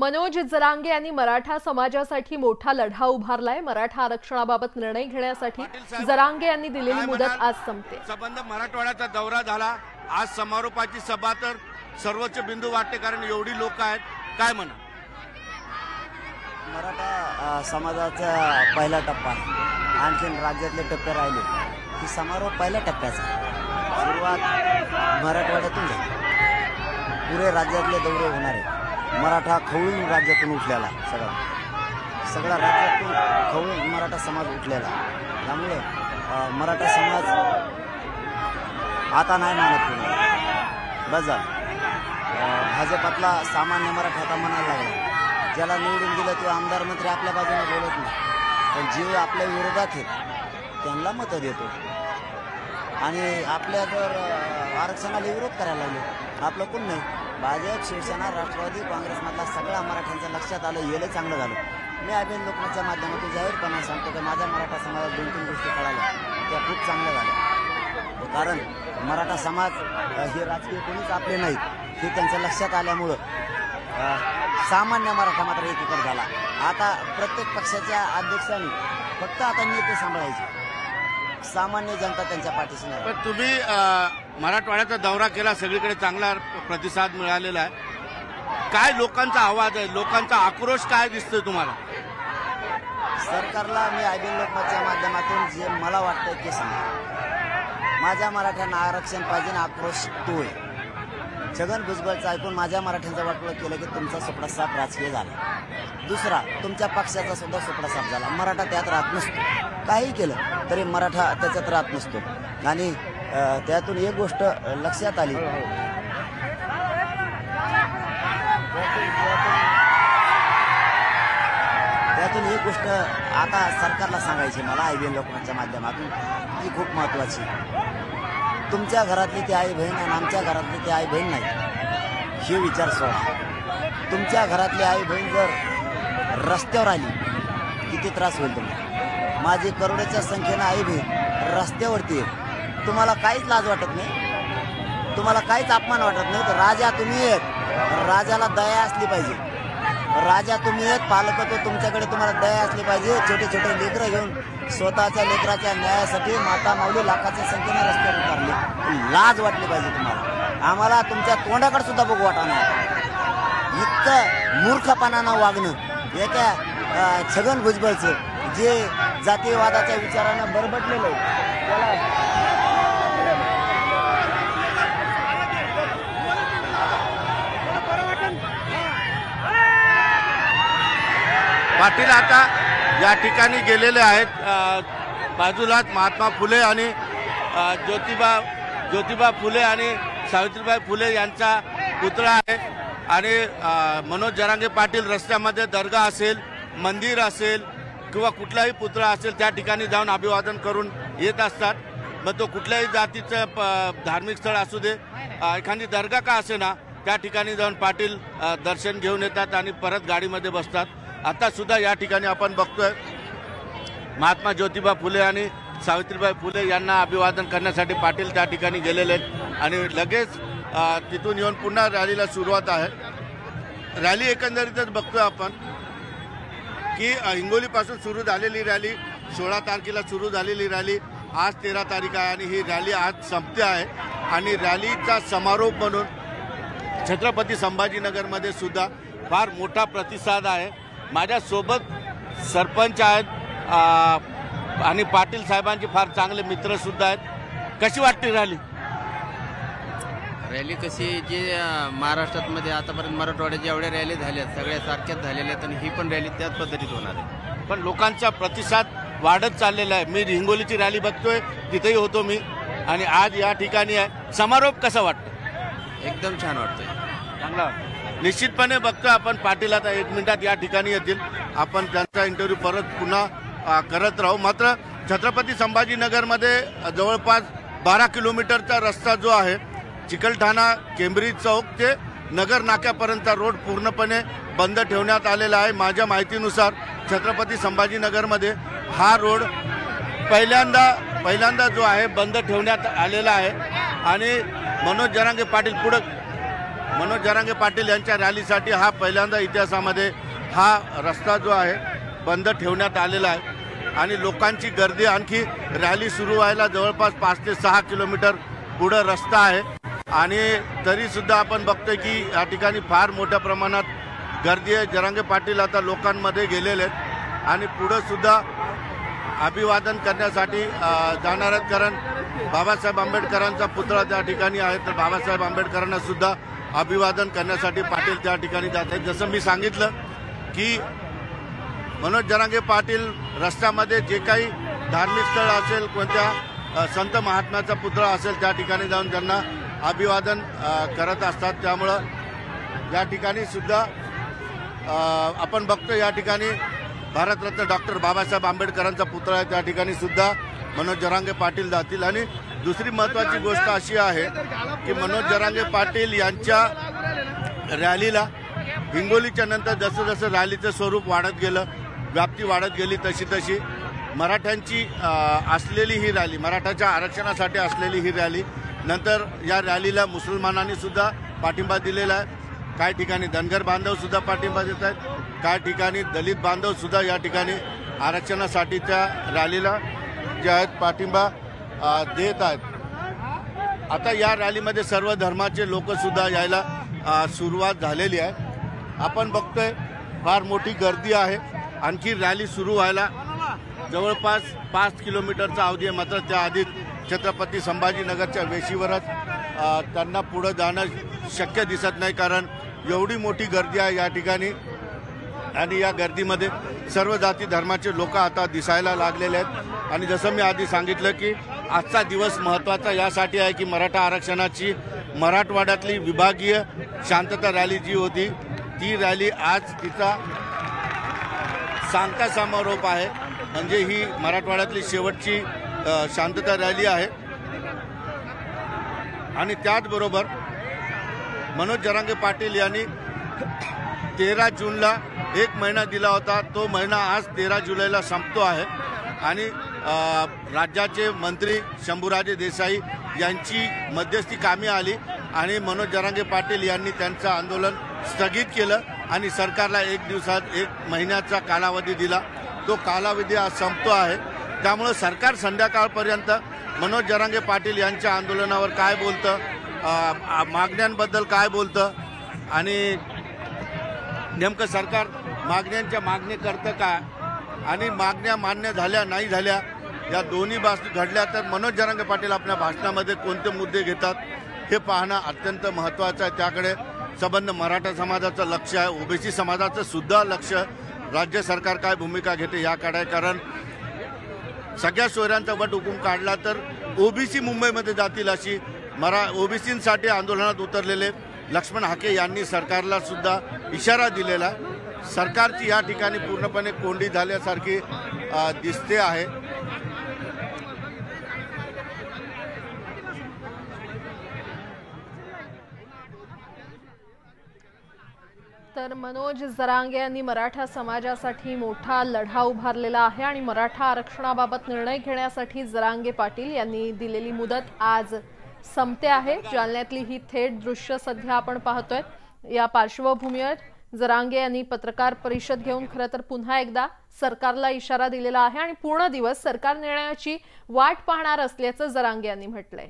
मनोज जरांगे यांनी मराठा समाजासाठी मोठा लढा उभारलाय. मराठा आरक्षणाबाबत निर्णय घेण्यासाठी जरांगे यांनी दिलेली मुदत आज संपते. संबंध मराठवाड्याचा दौरा झाला. आज समारोपाची सभा तर सर्वोच्च बिंदू वाटते कारण एवढी लोक आहेत. काय म्हणा मराठा समाजाचा पहिला टप्पा आहे. आणखीन राज्यातले टप्पे राहिले. की समारोप पहिल्या टप्प्याचा. सुरुवात मराठवाड्यातून झाली. पुरे राज्यातले दौरे होणार आहेत. मराठा खवळून राज्यातून उठलेला आहे सगळा. सगळा राज्यातून खवळून मराठा समाज उठलेला त्यामुळे मराठा समाज आता नाही मानत तुम्ही बस झालं. भाजपातला सामान्य मराठा आता म्हणायला लागला. ज्याला निवडून दिलं तो आमदार मंत्री आपल्या बाजूने बोलत नाही. पण जे आपल्या विरोधात आहेत त्यांना मतं देतो. आणि आपल्या जर आरक्षणाला विरोध करायला लागले. आपलं कोण नाही? भाजप शिवसेना राष्ट्रवादी काँग्रेसमधला सगळ्या मराठ्यांच्या लक्षात आलं येलं चांगलं झालं. मी अभिन लोकमतच्या माध्यमातून जाहीरपणे सांगतो की माझ्या मराठा समाजात दोन तीन गोष्टी कळाल्या. त्या खूप चांगल्या झाल्या. कारण मराठा समाज हे राजकीय कोणीच आपले नाहीत. हे त्यांच्या लक्षात आल्यामुळं सामान्य मराठा मात्र एकीकडे झाला. आता प्रत्येक पक्षाच्या अध्यक्षांनी फक्त आता नेते सांभाळायचे. सामान्य जनता त्यांच्या पाठीशी नाही. पण तुम्ही मराठवाड्याचा दौरा केला सगळीकडे चांगला प्रतिसाद मिळालेला आहे. काय लोकांचा आवाज आहे? लोकांचा आक्रोश काय दिसतोय तुम्हाला? सरकारला मी आय बी लोकमतच्या माध्यमातून जे मला वाटतं ते सांगतो. माझ्या मराठ्यांना आरक्षण पाहिजे आक्रोश तो आहे. छगन भुजबळचं ऐकून माझ्या मराठ्यांचं वाटलं केलं की तुमचा सुपडा साफ राजकीय झाला. दुसरा तुमच्या पक्षाचा सुद्धा सुपडा साफ झाला. मराठा त्यात राहत नसतो. काही केलं तरी मराठा त्याच्यात राहत नसतो. आणि त्यातून एक गोष्ट लक्षात आली. त्यातून एक गोष्ट आता सरकारला सांगायची मला आय बी लोकांच्या माध्यमातून ती खूप महत्वाची तुमच्या घरातली ती आई बहीण आणि आमच्या घरातली ती आई बहीण नाही. हे विचार सोडा. तुमच्या घरातली आई बहीण जर रस्त्यावर आली किती त्रास होईल तुम्हाला? माझी करोडच्या संख्येनं आई बहीण रस्त्यावरती आहे तुम्हाला काहीच लाज वाटत नाही? तुम्हाला काहीच अपमान वाटत नाही? तर राजा तुम्ही आहेत. राजाला दया असली पाहिजे. राजा तुम्ही आहेत तो तुमच्याकडे तुम्हाला दया असली पाहिजे. छोटे छोटे लेकरं घेऊन स्वतःच्या लेकराच्या न्यायासाठी माता माऊली लाखाच्या संख्येने रस्त्यावर उतरले लाज वाटली पाहिजे तुम्हाला. आम्हाला तुमच्या तोंडाकडे सुद्धा बघू वाटा इतकं मूर्खपणानं वागणं. एका छगन भुजबळचं जे जातीयवादाच्या विचारानं बरबटलेलं आहे. त्याला पाटील आता या ठिकाणी गेलेले आहेत. बाजूलाच महात्मा फुले आणि ज्योतिबा ज्योतिबा फुले आणि सावित्रीबाई फुले यांचा पुतळा आहे. आणि मनोज जरांगे पाटील रस्त्यामध्ये दर्गा असेल मंदिर असेल किंवा कुठलाही पुतळा असेल त्या ठिकाणी जाऊन अभिवादन करून येत असतात. मग तो कुठल्याही जातीचं प- धार्मिक स्थळ असू दे एखादी दर्गा का असे ना त्या ठिकाणी जाऊन पाटील दर्शन घेऊन येतात आणि परत गाडीमध्ये बसतात. आता सुद्धा या ठिकाणी आपण बघतोय. महात्मा ज्योतिबा फुले आणि सावित्रीबाई फुले यांना अभिवादन करण्यासाठी पाटील त्या ठिकाणी गेलेले आहेत. आणि लगेच तिथून येऊन पुन्हा रॅलीला सुरुवात आहे. रॅली एकंदरीतच बघतोय आपण की हिंगोलीपासून सुरू झालेली रॅली सोळा तारखेला सुरू झालेली रॅली आज तेरा तारीख आहे आणि ही रॅली आज संपते आहे. आणि रॅलीचा समारोप म्हणून छत्रपती संभाजीनगरमध्ये सुद्धा फार मोठा प्रतिसाद आहे. माझ्यासोबत सरपंच आहेत आणि पाटील साहेबांचे फार चांगले मित्र सुद्धा आहेत. कशी वाटते रॅली? रॅली कशी जी अं, महाराष्ट्रामध्ये आतापर्यंत मराठवाड्यात जेवढ्या रॅली झाल्या सगळ्या सारख्याच झालेल्या आहेत आणि ही पण रॅली त्याच पद्धतीत होणार आहे. पण लोकांचा प्रतिसाद वाढत चाललेला आहे. मी हिंगोलीची रॅली बघतोय तिथेही होतो मी. आणि आज या ठिकाणी आहे. समारोप कसा वाटतो? एकदम छान वाटतंय. चांगला. निश्चितपणे बघतो आपण पाटील आता एक मिनिटात या ठिकाणी येतील. आपण त्यांचा इंटरव्ह्यू परत पुन्हा करत राहू. मात्र छत्रपती संभाजीनगरमध्ये जवळपास बारा किलोमीटरचा रस्ता जो आहे चिकलठाणा केंब्रिज चौक ते नगर नाक्यापर्यंतचा रोड पूर्णपणे बंद ठेवण्यात आलेला आहे. माझ्या माहितीनुसार छत्रपती संभाजीनगरमध्ये हा रोड पहिल्यांदा पहिल्यांदा जो आहे बंद ठेवण्यात आलेला आहे. आणि मनोज जरांगे पाटील पुढं मनोज जरांगे पाटील यांच्या रॅलीसाठी हा पहिल्यांदा इतिहासामध्ये हा रस्ता जो आहे बंद ठेवण्यात आलेला आहे. आणि लोकांची गर्दी आणखी रॅली सुरू व्हायला जवळपास पाच ते सहा किलोमीटर पुढं रस्ता आहे. आणि तरीसुद्धा आपण बघतोय की या ठिकाणी फार मोठ्या प्रमाणात गर्दी आहे. जरांगे पाटील आता लोकांमध्ये गेलेले आहेत. आणि पुढंसुद्धा अभिवादन करण्यासाठी जाणार आहेत. कारण बाबासाहेब आंबेडकरांचा पुतळा त्या ठिकाणी आहे. तर बाबासाहेब आंबेडकरांना सुद्धा अभिवादन करण्यासाठी पाटील त्या ठिकाणी जात आहेत. जसं मी सांगितलं की मनोज जरांगे पाटील रस्त्यामध्ये जे काही धार्मिक स्थळ असेल कोणत्या संत महात्म्याचा पुतळा असेल त्या ठिकाणी जाऊन त्यांना अभिवादन करत असतात. त्यामुळं या ठिकाणी सुद्धा आपण बघतो या ठिकाणी भारतरत्न डॉक्टर बाबासाहेब आंबेडकरांचा पुतळा आहे. त्या ठिकाणी सुद्धा मनोज जरांगे पाटील जातील. आणि दुसरी महत्त्वाची गोष्ट अशी आहे की मनोज जरांगे पाटील यांच्या रॅलीला हिंगोलीच्या नंतर जसं जसं रॅलीचं स्वरूप वाढत गेलं व्याप्ती वाढत गेली तशी तशी मराठ्यांची असलेली ही रॅली मराठाच्या आरक्षणासाठी असलेली ही रॅली नंतर या रॅलीला मुसलमानांनी सुद्धा पाठिंबा दिलेला आहे. काही ठिकाणी धनगर बांधवसुद्धा पाठिंबा देत आहेत. काही ठिकाणी दलित बांधवसुद्धा या ठिकाणी आरक्षणासाठीच्या रॅलीला जे आहेत पाठिंबा देत आहेत. आता या रॅलीमध्ये सर्व धर्माचे लोकसुद्धा यायला सुरुवात झालेली आहे. आपण बघतोय फार मोठी गर्दी आहे. आणखी रॅली सुरू व्हायला जवळपास पाच किलोमीटरचा अवधी आहे. मात्र त्या छत्रपती संभाजीनगरच्या वेशीवरच त्यांना पुढं जाणं शक्य दिसत नाही. कारण एवढी मोठी गर्दी आहे या ठिकाणी. आणि या गर्दीमध्ये सर्व जाती धर्माचे लोक आता दिसायला लागलेले आहेत. आणि जसं मी आधी सांगितलं की आजचा दिवस महत्त्वाचा यासाठी आहे की मराठा आरक्षणाची मराठवाड्यातली विभागीय शांतता रॅली जी होती ती रॅली आज तिचा सांगता समारोप आहे. म्हणजे ही मराठवाड्यातली शेवटची शांतता रॅली आहे. आणि त्याचबरोबर मनोज जरांगे पाटील यांनी तेरा जूनला एक महिना दिला होता तो महिना आज तेरा जुलैला संपतो आहे. आणि राज्याचे मंत्री शंभूराजे देसाई यांची मध्यस्थी कामी आली आणि मनोज जरांगे पाटील यांनी त्यांचं आंदोलन स्थगित केलं आणि सरकारला एक दिवसात एक महिन्याचा कालावधी दिला. तो कालावधी आज संपतो आहे. त्यामुळं सरकार संध्याकाळपर्यंत मनोज जरांगे पाटील यांच्या आंदोलनावर काय बोलतं मागण्यांबद्दल काय बोलतं आणि नेमकं सरकार मागण्यांच्या मागणी करतं का? आणि मागण्या मान्य झाल्या नाही झाल्या या दोन्ही बाजू घडल्या तर मनोज जरांगे पाटील आपल्या भाषणामध्ये कोणते मुद्दे घेतात? हे पाहणं अत्यंत महत्त्वाचं आहे. त्याकडे संबंध मराठा समाजाचं लक्ष आहे. ओबीसी समाजाचं सुद्धा लक्ष. राज्य सरकार काय भूमिका घेते याकडे आहे. कारण सगळ्या सोयऱ्यांचा वट हुकूम काढला तर ओबीसी मुंबईमध्ये जातील अशी मरा ओबीसींसाठी आंदोलनात उतरलेले लक्ष्मण हाके यांनी सरकारला सुद्धा इशारा दिलेला आहे. सरकारची या ठिकाणी पूर्णपणे कोंडी झाल्यासारखी दिसते आहे. तर मनोज जरांगे यांनी मराठा समाजासाठी मोठा लढा उभारलेला आहे आणि मराठा आरक्षणाबाबत निर्णय घेण्यासाठी जरांगे पाटील यांनी दिलेली मुदत आज संपते आहे. जालन्यातली ही थेट दृश्य सध्या आपण पाहतोय. या पार्श्वभूमीवर जरांगे यांनी पत्रकार परिषद घेऊन खरं तर पुन्हा एकदा सरकारला इशारा दिलेला आहे आणि पूर्ण दिवस सरकार निर्णयाची वाट पाहणार असल्याचं जरांगे यांनी म्हटलंय.